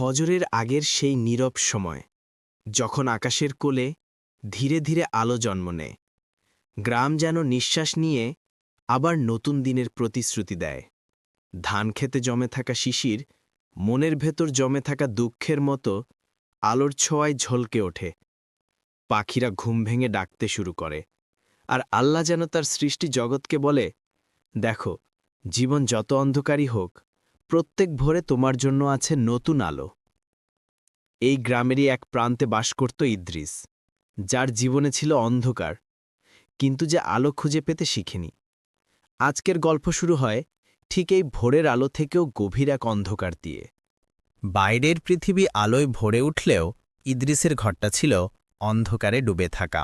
ফজরের আগের সেই নীরব সময়, যখন আকাশের কোলে ধীরে ধীরে আলো জন্ম নেয়। গ্রাম যেন নিঃশ্বাস নিয়ে আবার নতুন দিনের প্রতিশ্রুতি দেয়। ধান খেতে জমে থাকা শিশির, মনের ভেতর জমে থাকা দুঃখের মতো আলোর ছোঁয়ায় ঝলকে ওঠে। পাখিরা ঘুম ভেঙে ডাকতে শুরু করে। আর আল্লাহ যেন তার সৃষ্টি জগৎকে বলে, দেখো, জীবন যত অন্ধকারই হোক প্রত্যেক ভোরে তোমার জন্য আছে নতুন আলো। এই গ্রামেরই এক প্রান্তে বাস করত ইদ্রিস, যার জীবনে ছিল অন্ধকার, কিন্তু যে আলো খুঁজে পেতে শিখেনি। আজকের গল্প শুরু হয় ঠিক এই ভোরের আলো থেকেও গভীর এক অন্ধকার দিয়ে। বাইরের পৃথিবী আলোয় ভরে উঠলেও ইদ্রিসের ঘরটা ছিল অন্ধকারে ডুবে থাকা।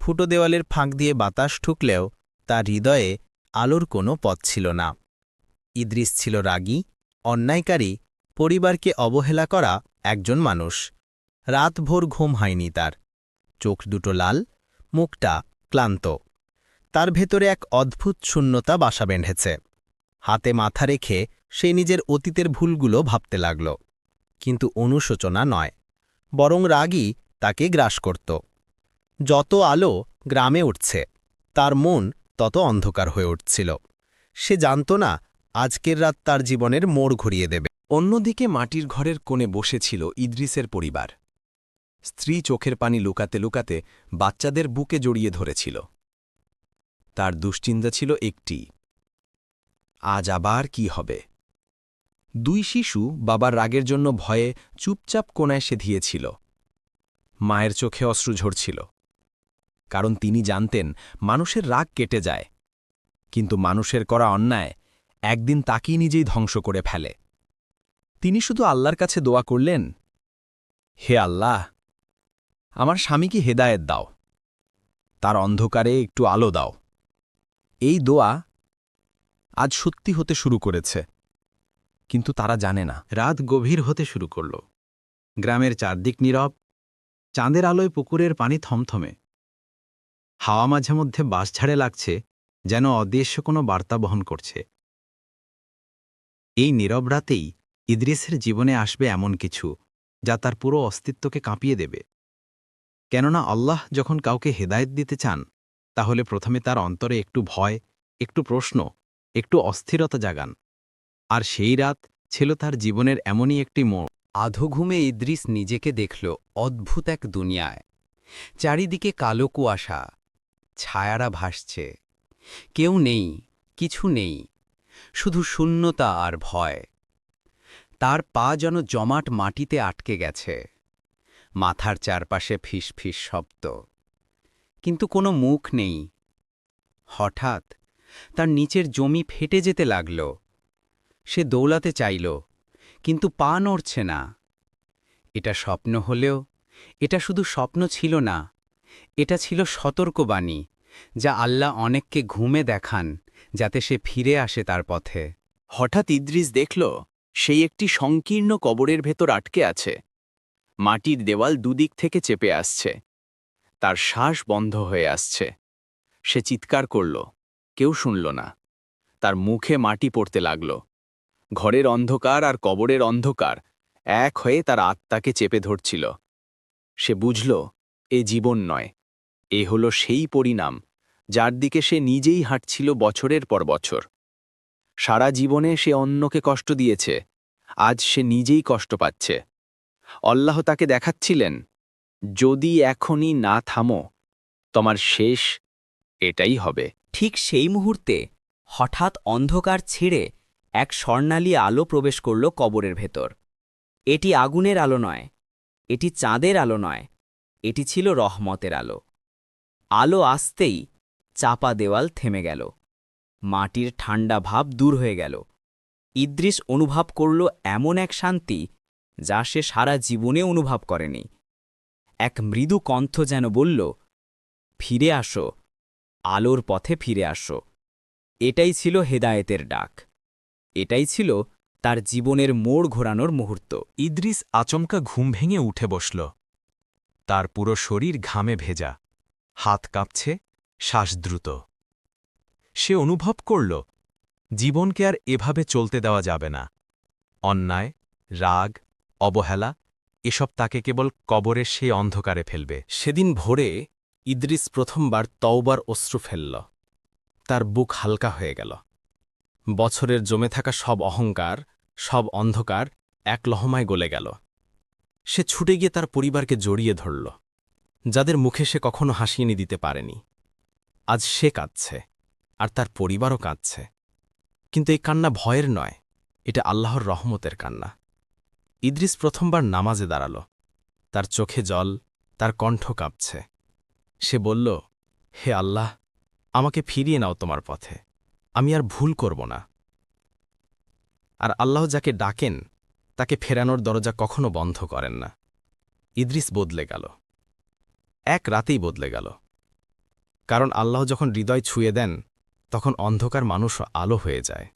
ফুটো দেওয়ালের ফাঁক দিয়ে বাতাস ঠুকলেও তার হৃদয়ে আলোর কোনো পথ ছিল না। ইদ্রিস ছিল রাগী, অন্যায়কারী, পরিবারকে অবহেলা করা একজন মানুষ। রাতভোর ঘুম হয়নি তার। চোখ দুটো লাল, মুখটা ক্লান্ত। তার ভেতরে এক অদ্ভুত শূন্যতা বাসা বেঁধেছে। হাতে মাথা রেখে সে নিজের অতীতের ভুলগুলো ভাবতে লাগল। কিন্তু অনুশোচনা নয়, বরং রাগই তাকে গ্রাস করত। যত আলো গ্রামে উঠছে, তার মন তত অন্ধকার হয়ে উঠছিল। সে জানত না আজকের রাত তার জীবনের মোড় ঘুরিয়ে দেবে। অন্যদিকে মাটির ঘরের কোণে বসেছিল ইদ্রিসের পরিবার। স্ত্রী চোখের পানি লুকাতে লুকাতে বাচ্চাদের বুকে জড়িয়ে ধরেছিল। তার দুশ্চিন্তা ছিল একটি, আজ আবার কি হবে? দুই শিশু বাবার রাগের জন্য ভয়ে চুপচাপ কোনায় সে ধিয়েছিল মায়ের চোখে অশ্রু ঝরছিল। কারণ তিনি জানতেন মানুষের রাগ কেটে যায়। কিন্তু মানুষের করা অন্যায় একদিন তাকেই নিজেই ধ্বংস করে ফেলে। তিনি শুধু আল্লাহর কাছে দোয়া করলেন, হে আল্লাহ, আমার স্বামীকে হেদায়েত দাও। তার অন্ধকারে একটু আলো দাও। এই দোয়া আজ সত্যি হতে শুরু করেছে, কিন্তু তারা জানে না। রাত গভীর হতে শুরু করল। গ্রামের চারদিক নীরব, চাঁদের আলোয় পুকুরের পানি থমথমে। হাওয়া মাঝে মধ্যে বাস ঝাড়ে লাগছে, যেন অদৃশ্য কোনো বার্তা বহন করছে। এই নীরব রাতেই ইদ্রিসের জীবনে আসবে এমন কিছু, যা তার পুরো অস্তিত্বকে কাঁপিয়ে দেবে। কেননা আল্লাহ যখন কাউকে হেদায়েত দিতে চান, তাহলে প্রথমে তার অন্তরে একটু ভয়, একটু প্রশ্ন, একটু অস্থিরতা জাগান। আর সেই রাত ছিল তার জীবনের এমনই একটি মোড়। আধঘুমে ইদ্রিস নিজেকে দেখল অদ্ভুত এক দুনিয়ায়। চারিদিকে কালো কুয়াশা, ছায়ারা ভাসছে। কেউ নেই, কিছু নেই। শুধু শূন্যতা আর ভয়। তার পা যেন জমাট মাটিতে আটকে গেছে। মাথার চারপাশে ফিস ফিস শব্দ। কিন্তু কোনো মুখ নেই। হঠাৎ তার নিচের জমি ফেটে যেতে লাগল। সে দৌলাতে চাইল, কিন্তু পা নড়ছে না। এটা স্বপ্ন হলেও, এটা শুধু স্বপ্ন ছিল না, এটা ছিল সতর্কবাণী, যা আল্লাহ অনেককে ঘুমে দেখান যাতে সে ফিরে আসে তার পথে। হঠাৎ ইদ্রিস দেখল, সেই একটি সংকীর্ণ কবরের ভেতর আটকে আছে। মাটির দেওয়াল দুদিক থেকে চেপে আসছে। তার শ্বাস বন্ধ হয়ে আসছে। সে চিৎকার করল, কেউ শুনল না। তার মুখে মাটি পড়তে লাগল। ঘরের অন্ধকার আর কবরের অন্ধকার এক হয়ে তার আত্মাকে চেপে ধরছিল। সে বুঝল, এ জীবন নয়। এ হল সেই পরিণাম। যার দিকে সে নিজেই হাঁটছিল বছরের পর বছর। সারা জীবনে সে অন্যকে কষ্ট দিয়েছে, আজ সে নিজেই কষ্ট পাচ্ছে। অল্লাহ তাকে দেখাচ্ছিলেন, যদি এখনই না থামো, তোমার শেষ এটাই হবে। ঠিক সেই মুহূর্তে হঠাৎ অন্ধকার ছিঁড়ে এক স্বর্ণালী আলো প্রবেশ করল কবরের ভেতর। এটি আগুনের আলো নয়, এটি চাঁদের আলো নয়, এটি ছিল রহমতের আলো। আলো আসতেই চাপা দেওয়াল থেমে গেল। মাটির ঠান্ডা ভাব দূর হয়ে গেল। ইদ্রিস অনুভব করল এমন এক শান্তি যা সে সারা জীবনে অনুভব করেনি। এক মৃদু কণ্ঠ যেন বলল, ফিরে আসো, আলোর পথে ফিরে আসো। এটাই ছিল হেদায়েতের ডাক। এটাই ছিল তার জীবনের মোড় ঘোরানোর মুহূর্ত। ইদ্রিস আচমকা ঘুম ভেঙে উঠে বসল। তার পুরো শরীর ঘামে ভেজা। হাত কাঁপছে শ্বাস দ্রুত সে অনুভব করল, জীবনকে আর এভাবে চলতে দেওয়া যাবে না। অন্যায়, রাগ, অবহেলা, এসব তাকে কেবল কবরের সেই অন্ধকারে ফেলবে। সেদিন ভোরে ইদ্রিস প্রথমবার তওবার অশ্রু ফেলল। তার বুক হালকা হয়ে গেল। বছরের জমে থাকা সব অহংকার, সব অন্ধকার এক লহমায় গলে গেল। সে ছুটে গিয়ে তার পরিবারকে জড়িয়ে ধরল, যাদের মুখে সে কখনো হাসিয়ে দিতে পারেনি। আজ সে কাঁদছে, আর তার পরিবারও কাঁদছে। কিন্তু এই কান্না ভয়ের নয়, এটা আল্লাহর রহমতের কান্না। ইদ্রিস প্রথমবার নামাজে দাঁড়াল। তার চোখে জল, তার কণ্ঠ কাঁপছে। সে বলল, হে আল্লাহ, আমাকে ফিরিয়ে নাও তোমার পথে, আমি আর ভুল করব না। আর আল্লাহ যাকে ডাকেন, তাকে ফেরানোর দরজা কখনো বন্ধ করেন না। ইদ্রিস বদলে গেল। এক রাতেই বদলে গেল। কারণ আল্লাহ যখন হৃদয় ছুঁয়ে দেন তখন অন্ধকার মানুষ আলো হয়ে যায়।